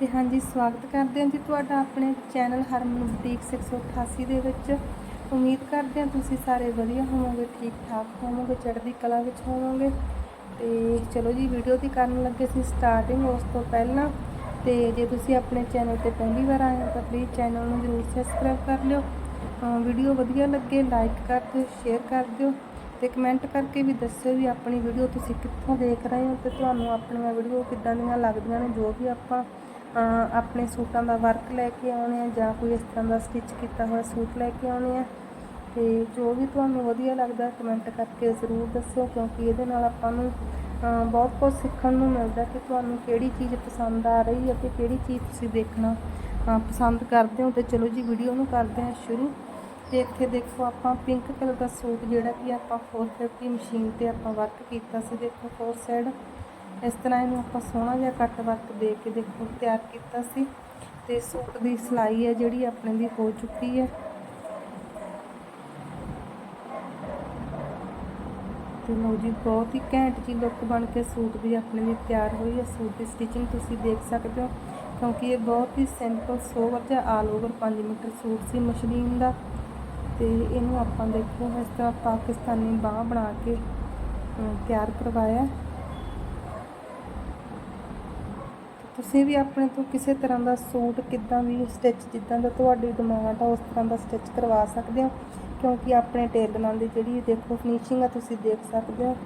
ਤੇ ਹਾਂਜੀ, ਸਵਾਗਤ ਕਰਦੇ ਹਾਂ ਜੀ ਤੁਹਾਡਾ ਆਪਣੇ ਚੈਨਲ ਹਰਮਨ ਬੁਟੀਕ 688 ਦੇ ਵਿੱਚ। ਉਮੀਦ ਕਰਦੇ ਹਾਂ ਤੁਸੀਂ ਸਾਰੇ ਵਧੀਆ ਹੋਵੋਗੇ, ਠੀਕ ਠਾਕ ਹੋਵੋਗੇ, ਚੜ੍ਹਦੀ ਕਲਾ ਵਿੱਚ ਹੋਵੋਗੇ। ਤੇ ਚਲੋ ਜੀ, ਵੀਡੀਓ ਦੀ ਕਰਨ ਲੱਗੇ ਸੀ ਸਟਾਰਟਿੰਗ ਉਸ ਤੋਂ ਪਹਿਲਾਂ ਤੇ ਜੇ ਤੁਸੀਂ ਆਪਣੇ ਚੈਨਲ ਤੇ ਪਹਿਲੀ ਵਾਰ ਆਏ ਹੋ ਤਾਂ ਪਲੀਜ਼ ਚੈਨਲ ਨੂੰ ਜ਼ਰੂਰ ਸਬਸਕ੍ਰਾਈਬ ਕਰ ਲਿਓ। ਵੀਡੀਓ ਵਧੀਆ ਲੱਗੇ ਲਾਈਕ ਕਰ ਦਿਓ ਸ਼ੇਅਰ ਕਰ ਦਿਓ ਤੇ ਕਮੈਂਟ ਕਰਕੇ ਵੀ ਦੱਸਿਓ ਵੀ ਆਪਣੀ ਵੀਡੀਓ ਤੁਸੀਂ ਕਿੱਥੋਂ ਦੇਖ ਰਹੇ ਹੋ ਤੇ ਤੁਹਾਨੂੰ ਆਪਣੀਆਂ ਵੀਡੀਓ ਕਿੱਦਾਂ ਦੀਆਂ ਲੱਗਦੀਆਂ ਨੇ, ਜੋ ਵੀ ਆਪਾਂ ਆਪਣੇ ਸੂਟਾਂ ਦਾ ਵਰਕ ਲੈ ਕੇ ਆਉਣੇ ਆ ਜਾਂ ਕੋਈ ਇਸ ਤਰ੍ਹਾਂ ਦਾ ਸਟਿਚ ਕੀਤਾ ਹੋਇਆ ਸੂਟ ਲੈ ਕੇ ਆਉਣੇ ਆ। ਤੇ ਜੋ ਵੀ ਤੁਹਾਨੂੰ ਵਧੀਆ ਲੱਗਦਾ ਕਮੈਂਟ ਕਰਕੇ ਜ਼ਰੂਰ ਦੱਸਿਓ, ਕਿਉਂਕਿ ਇਹਦੇ ਨਾਲ ਆਪਾਂ ਨੂੰ ਬਹੁਤ ਕੁਝ ਸਿੱਖਣ ਨੂੰ ਮਿਲਦਾ ਕਿ ਤੁਹਾਨੂੰ ਕਿਹੜੀ ਚੀਜ਼ ਪਸੰਦ ਆ ਰਹੀ ਹੈ ਤੇ ਕਿਹੜੀ ਚੀਜ਼ ਤੁਸੀਂ ਦੇਖਣਾ ਪਸੰਦ ਕਰਦੇ ਹੋ। ਤੇ ਚਲੋ ਜੀ ਵੀਡੀਓ ਨੂੰ ਕਰਦੇ ਹਾਂ ਸ਼ੁਰੂ। ਤੇ ਇੱਥੇ ਦੇਖੋ ਆਪਾਂ ਪਿੰਕ ਕਲਰ ਦਾ ਸੂਟ ਜਿਹੜਾ ਕਿ ਆਪਾਂ 450 ਮਸ਼ੀਨ ਤੇ ਆਪਾਂ ਵਰਕ ਕੀਤਾ ਸੀ। ਦੇਖੋ ਫੋਰ ਸਾਈਡ ਇਸ ਤਰ੍ਹਾਂ ਇਹਨੂੰ ਆਪਾਂ ਸੋਹਣਾ ਜਿਹਾ ਕੱਟ ਵਰਕ ਦੇ ਕੇ ਦੇਖੋ, ਤਿਆਰ ਕੀਤਾ ਸੀ ਤੇ ਸੂਟ ਦੀ ਸਿਲਾਈ ਹੈ ਜਿਹੜੀ ਆਪਣੇ ਦੀ ਹੋ ਚੁੱਕੀ ਹੈ। ਤੇ ਲਓ ਜੀ, ਬਹੁਤ ਹੀ ਘੈਂਟ ਜੀ ਲੁੱਕ ਬਣ ਕੇ ਸੂਟ ਵੀ ਆਪਣੇ ਲਈ ਤਿਆਰ ਹੋਈ ਹੈ। ਸੂਟ ਦੀ ਸਟਿਚਿੰਗ ਤੁਸੀਂ ਦੇਖ ਸਕਦੇ ਹੋ, ਕਿਉਂਕਿ ਇਹ ਬਹੁਤ ਹੀ ਸਿੰਪਲ ਸੋਵਰ ਜਿਹਾ ਆਲ ਓਵਰ 5 ਮੀਟਰ ਸੂਟ ਸੀ ਮਸ਼ਲੀਨ ਦਾ। ਤੇ ਇਹਨੂੰ ਆਪਾਂ ਦੇਖੋ, ਇਸ ਤਰ੍ਹਾਂ ਪਾਕਿਸਤਾਨੀ ਬਾਹ ਬਣਾ ਕੇ ਤਿਆਰ ਕਰਵਾਇਆ ਤੇ ਤੁਸੀਂ ਵੀ ਆਪਣੇ ਤੋਂ ਕਿਸੇ ਤਰ੍ਹਾਂ ਦਾ ਸੂਟ ਕਿੱਦਾਂ ਵੀ ਸਟਿਚ ਜਿੱਦਾਂ ਦਾ ਤੁਹਾਡੀ ਡਿਮਾਂਡ ਆ ਉਸ ਤਰ੍ਹਾਂ ਦਾ ਸਟਿਚ ਕਰਵਾ ਸਕਦੇ ਹੋ। ਕਿਉਂਕਿ ਆਪਣੇ ਟੇਲਰਾਂ ਦੀ ਜਿਹੜੀ ਦੇਖੋ ਫਿਨਿਸ਼ਿੰਗ ਆ ਤੁਸੀਂ ਦੇਖ ਸਕਦੇ ਹੋ।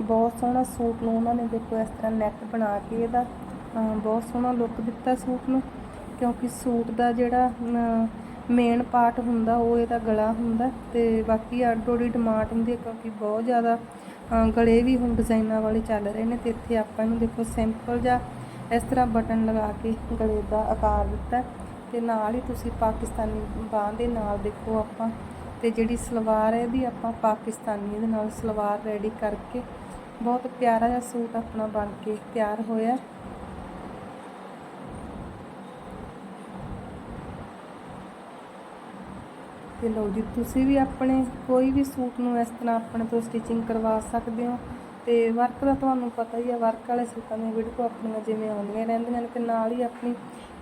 ਬਹੁਤ ਸੋਹਣਾ ਸੂਟ ਨੂੰ ਉਹਨਾਂ ਨੇ ਦੇਖੋ, ਇਸ ਤਰ੍ਹਾਂ ਨੈਕ ਬਣਾ ਕੇ ਇਹਦਾ ਬਹੁਤ ਸੋਹਣਾ ਲੁੱਕ ਦਿੱਤਾ ਸੂਟ ਨੂੰ। ਕਿਉਂਕਿ ਸੂਟ ਦਾ ਜਿਹੜਾ ਮੇਨ ਪਾਰਟ ਹੁੰਦਾ, ਉਹ ਇਹਦਾ ਗਲਾ ਹੁੰਦਾ ਤੇ ਬਾਕੀ ਅੱਡੋ ਅੱਡੀ ਡਿਮਾਂਡ ਹੁੰਦੀ ਹੈ, ਕਿਉਂਕਿ ਬਹੁਤ ਜ਼ਿਆਦਾ ਗਲੇ ਵੀ ਹੁਣ ਡਿਜ਼ਾਈਨਾਂ ਵਾਲੇ ਚੱਲ ਰਹੇ ਨੇ ਤੇ ਇੱਥੇ ਆਪਾਂ ਇਹਨੂੰ ਦੇਖੋ ਸਿੰਪਲ ਜਾਂ ਇਸ ਤਰ੍ਹਾਂ ਬਟਨ ਲਗਾ ਕੇ ਗਲੇ ਦਾ ਆਕਾਰ ਦਿੱਤਾ ਤੇ ਨਾਲ ਹੀ ਤੁਸੀਂ ਪਾਕਿਸਤਾਨੀ ਬਾਂਹ ਦੇ ਨਾਲ ਦੇਖੋ ਆਪਾਂ ਤੇ ਜਿਹੜੀ ਸਲਵਾਰ ਹੈ ਇਹਦੀ ਆਪਾਂ ਪਾਕਿਸਤਾਨੀ ਦੇ ਨਾਲ ਸਲਵਾਰ ਰੈਡੀ ਕਰਕੇ ਬਹੁਤ ਪਿਆਰਾ ਜਿਹਾ ਸੂਟ ਆਪਣਾ ਬਣ ਕੇ ਤਿਆਰ ਹੋਇਆ। ਤੇ ਲਓ ਜੀ, ਤੁਸੀਂ ਵੀ ਆਪਣੇ ਕੋਈ ਵੀ ਸੂਟ ਨੂੰ ਇਸ ਤਰ੍ਹਾਂ ਆਪਣੇ ਤੋਂ ਸਟਿਚਿੰਗ ਕਰਵਾ ਸਕਦੇ ਹੋ। ਤੇ ਵਰਕ ਦਾ ਤੁਹਾਨੂੰ ਪਤਾ ਹੀ ਆ ਵਰਕ ਵਾਲੇ ਸੂਟਾਂ ਦੀਆਂ ਵੀਡੀਓ ਆਪਣੀਆਂ ਜਿਵੇਂ ਆਉਂਦੀਆਂ ਰਹਿੰਦੀਆਂ ਨੇ ਤੇ ਨਾਲ ਹੀ ਆਪਣੀ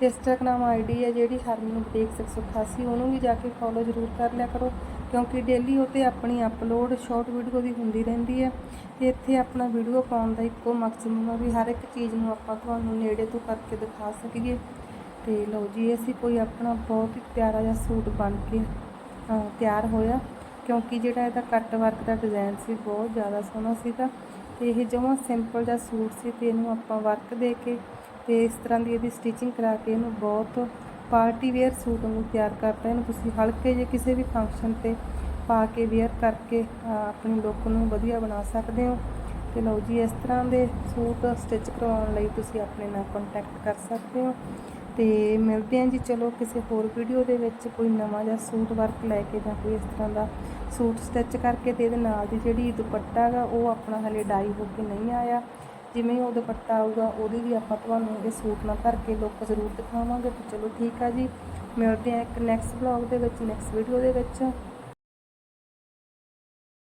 ਇੰਸਟਾਗ੍ਰਾਮ ਆਈਡੀ ਹੈ ਜਿਹੜੀ ਹਰਮਨ ਬੁਟੀਕ 688 ਉਹਨੂੰ ਵੀ ਜਾ ਕੇ ਫੋਲੋ ਜ਼ਰੂਰ ਕਰ ਲਿਆ ਕਰੋ, ਕਿਉਂਕਿ ਡੇਲੀ ਉਹ 'ਤੇ ਆਪਣੀ ਅਪਲੋਡ ਸ਼ਾਰਟ ਵੀਡੀਓ ਵੀ ਹੁੰਦੀ ਰਹਿੰਦੀ ਹੈ ਤੇ ਇੱਥੇ ਆਪਣਾ ਵੀਡੀਓ ਪਾਉਣ ਦਾ ਇੱਕੋ ਮਕਸਦ ਹੁੰਦਾ ਵੀ ਹਰ ਇੱਕ ਚੀਜ਼ ਨੂੰ ਆਪਾਂ ਤੁਹਾਨੂੰ ਨੇੜੇ ਤੋਂ ਕਰਕੇ ਦਿਖਾ ਸਕੀਏ। ਤੇ ਲਓ ਜੀ ਅਸੀਂ ਕੋਈ ਆਪਣਾ ਬਹੁਤ ਹੀ ਪਿਆਰਾ ਜਿਹਾ ਸੂਟ ਬਣ ਕੇ ਤਿਆਰ ਹੋਇਆ। ਕਿਉਂਕਿ ਜਿਹੜਾ ਇਹਦਾ ਕੱਟ ਵਰਕ ਦਾ ਡਿਜ਼ਾਈਨ ਸੀ, ਬਹੁਤ ਜ਼ਿਆਦਾ ਸੋਹਣਾ ਸੀਗਾ। ਤੇ ਇਹ ਜਮਾਂ ਸਿੰਪਲ ਜਿਹਾ ਸੂਟ ਸੀ ਤੇ ਇਹਨੂੰ ਆਪਾਂ ਵਰਕ ਦੇ ਕੇ ਤੇ ਇਸ ਤਰ੍ਹਾਂ ਦੀ ਇਹਦੀ ਸਟਿਚਿੰਗ ਕਰਾ ਕੇ ਇਹਨੂੰ ਬਹੁਤ ਪਾਰਟੀ ਵੇਅਰ ਸੂਟ ਨੂੰ ਤਿਆਰ ਕਰਤਾ। ਇਹਨੂੰ ਤੁਸੀਂ ਹਲਕੇ ਜੇ ਕਿਸੇ ਵੀ ਫੰਕਸ਼ਨ ਤੇ ਪਾ ਕੇ ਵੇਅਰ ਕਰਕੇ ਆਪਣੀ ਲੁੱਕ ਨੂੰ ਵਧੀਆ ਬਣਾ ਸਕਦੇ ਹੋ। ਤੇ ਲਓ ਜੀ, ਇਸ ਤਰ੍ਹਾਂ ਦੇ ਸੂਟ ਸਟਿਚ ਕਰਵਾਉਣ ਲਈ ਤੁਸੀਂ ਆਪਣੇ ਨਾਲ ਕੰਟੈਕਟ ਕਰ ਸਕਦੇ ਹੋ। ਤੇ ਮਿਲਦੇ ਹਾਂ ਜੀ, ਚਲੋ ਕਿਸੇ ਹੋਰ ਵੀਡੀਓ ਦੇ ਵਿੱਚ ਕੋਈ ਨਵਾਂ ਜਿਹਾ ਸੂਟ ਵਰਕ ਲੈ ਕੇ ਜਾਂ ਕੋਈ ਇਸ ਤਰ੍ਹਾਂ ਦਾ ਸੂਟ ਸਟਿਚ ਕਰਕੇ ਤੇ ਇਹਦੇ ਨਾਲ ਦੀ ਜਿਹੜੀ ਦੁਪੱਟਾ ਹੈਗਾ, ਉਹ ਆਪਣਾ ਹਲੇ ਡਾਈ ਹੋ ਕੇ ਨਹੀਂ ਆਇਆ। ਜਿਵੇਂ ਹੀ ਉਹ ਦੁਪੱਟਾ ਆਊਗਾ, ਉਹਦੀ ਵੀ ਆਪਾਂ ਤੁਹਾਨੂੰ ਇਹ ਸੂਟ ਨਾਲ ਭਰ ਕੇ ਲੁੱਕ ਜ਼ਰੂਰ ਦਿਖਾਵਾਂਗੇ। ਤੇ ਚਲੋ ਠੀਕ ਆ ਜੀ। ਮਿਲਦੇ ਹਾਂ ਇੱਕ ਨੈਕਸਟ ਵਲੌਗ ਦੇ ਵਿੱਚ ਨੈਕਸਟ ਵੀਡੀਓ ਦੇ ਵਿੱਚ।